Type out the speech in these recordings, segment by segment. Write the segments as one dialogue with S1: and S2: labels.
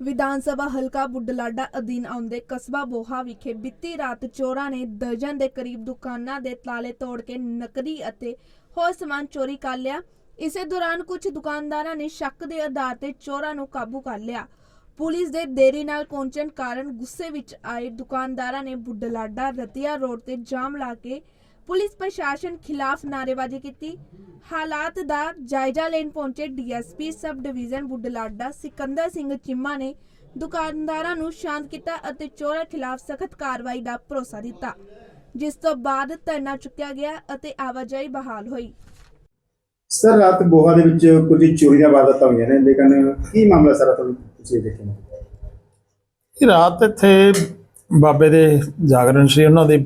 S1: ਵਿਧਾਨ ਸਭਾ ਹਲਕਾ ਬੁੱਢਲਾਡਾ ਅਧੀਨ ਆਉਂਦੇ ਕਸਬਾ ਬੋਹਾ ਵਿਖੇ ਬੀਤੀ ਰਾਤ ਚੋਰਾਂ ਨੇ ਦਰਜਨ ਦੇ ਕਰੀਬ ਦੁਕਾਨਾਂ ਦੇ ਤਾਲੇ ਤੋੜ ਕੇ ਨਕਦੀ ਅਤੇ ਹੋਰ ਸਮਾਨ ਚੋਰੀ ਕਰ ਲਿਆ। ਇਸੇ ਦੌਰਾਨ ਕੁਝ ਦੁਕਾਨਦਾਰਾਂ ਨੇ ਸ਼ੱਕ ਦੇ ਆਧਾਰ ਤੇ ਚੋਰਾਂ ਨੂੰ ਕਾਬੂ ਕਰ ਲਿਆ। ਪੁਲਿਸ ਦੇ ਦੇਰੀ ਨਾਲ ਪਹੁੰਚਣ ਕਾਰਨ ਗੁੱਸੇ ਵਿੱਚ ਆਏ ਦੁਕਾਨਦਾਰਾਂ ਨੇ ਬੁੱਢਲਾਡਾ ਰਤੀਆ ਰੋਡ ਤੇ ਜਾਮ ਲਾ ਕੇ ਪੁਲਿਸ ਪ੍ਰਸ਼ਾਸਨ ਖਿਲਾਫ ਨਾਅਰੇਬਾਜ਼ੀ ਕੀਤੀ। ਹਾਲਾਤ ਦਾ ਜਾਇਜ਼ਾ ਲੈਣ ਪਹੁੰਚੇ DSP sub division Budhlada Sikandar Singh Chimma ਨੇ ਦੁਕਾਨਦਾਰਾਂ ਨੂੰ ਸ਼ਾਂਤ ਕੀਤਾ ਅਤੇ ਚੋਰਾਂ ਖਿਲਾਫ ਸਖਤ ਕਾਰਵਾਈ ਦਾ ਭਰੋਸਾ ਦਿੱਤਾ ਜਿਸ ਤੋਂ ਬਾਅਦ ਧਰਨਾ ਚੁੱਕਿਆ ਗਿਆ ਅਤੇ ਆਵਾਜਾਈ ਬਹਾਲ ਹੋਈ।
S2: ਸਰ ਰਾਤ ਬੋਹਾ ਦੇ ਵਿੱਚ ਕੁਝ ਚੋਰੀ ਦੀਆਂ ਵਾਰਦਾਤਾਂ ਹੋਈਆਂ ਨੇ ਲੇਕਿਨ ਕੀ ਮਾਮਲਾ ਸਾਰਾ ਤੁਹਾਨੂੰ ਤੁਸੀਂ ਦੇਖਿਆ
S3: ਇਹ ਰਾਤ ਇੱਥੇ ਬਾਬੇ ਦੇ ਜਾਗਰਣ ਸੀ ਉਹਨਾਂ ਦੇ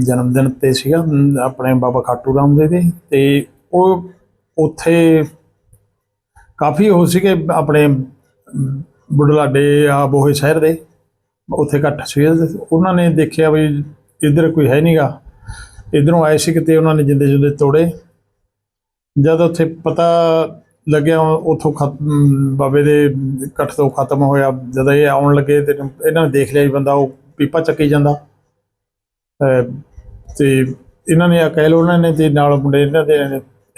S3: ਜਨਮ ਦਿਨ ਤੇ ਸੀਗਾ ਆਪਣੇ ਬਾਬਾ ਖਾਟੂ ਰਾਮ ਦੇ ਤੇ ਉਹ ਉੱਥੇ ਕਾਫੀ ਉਹ ਸੀਗੇ ਆਪਣੇ ਬੁਢਲਾਡੇ ਆ ਬੋਹੇ ਸ਼ਹਿਰ ਦੇ, ਉੱਥੇ ਇਕੱਠ ਸੀ ਉਹਨਾਂ ਨੇ ਦੇਖਿਆ ਵੀ ਇੱਧਰ ਕੋਈ ਹੈ ਨਹੀਂਗਾ ਇਧਰੋਂ ਆਏ ਸੀ ਕਿਤੇ ਉਹਨਾਂ ਨੇ ਜਿੰਦੇ ਜਿੰਦੇ ਤੋੜੇ। ਜਦ ਉੱਥੇ ਪਤਾ ਲੱਗਿਆ ਉਥੋਂ ਖਤਮ ਬਾਬੇ ਦੇ ਇਕੱਠ ਤੋਂ ਖਤਮ ਹੋਇਆ, ਜਦ ਇਹ ਆਉਣ ਲੱਗੇ ਤੇ ਇਹਨਾਂ ਨੇ ਦੇਖ ਲਿਆ ਵੀ ਬੰਦਾ ਉਹ ਪੀਪਾ ਚੱਕੀ ਜਾਂਦਾ। ਅਹ ਤੇ ਇਹਨਾਂ ਨੇ ਆ ਕਹਿ ਲਓ ਉਹਨਾਂ ਨੇ ਤੇ ਨਾਲ ਮੁੰਡੇ ਇਹਨਾਂ ਦੇ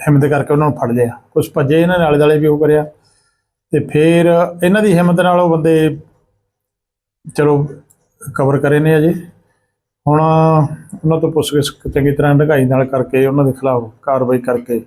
S3: ਹਿੰਮਤ ਕਰਕੇ ਉਹਨਾਂ ਨੂੰ ਫੜ ਲਿਆ ਕੁਝ ਭੱਜੇ ਇਹਨਾਂ ਨੇ ਆਲੇ ਦੁਆਲੇ ਵੀ ਉਹ ਕਰਿਆ। ਤੇ ਫਿਰ ਇਹਨਾਂ ਦੀ ਹਿੰਮਤ ਨਾਲ ਉਹ ਬੰਦੇ ਚਲੋ ਕਵਰ ਕਰੇ ਨੇ ਅਜੇ। ਹੁਣ ਉਹਨਾਂ ਤੋਂ ਪੁੱਛਗਿੱਛ ਚੰਗੀ ਤਰ੍ਹਾਂ ਢਗਾਈ ਨਾਲ ਕਰਕੇ ਉਹਨਾਂ ਦੇ ਖਿਲਾਫ ਕਾਰਵਾਈ ਕਰਕੇ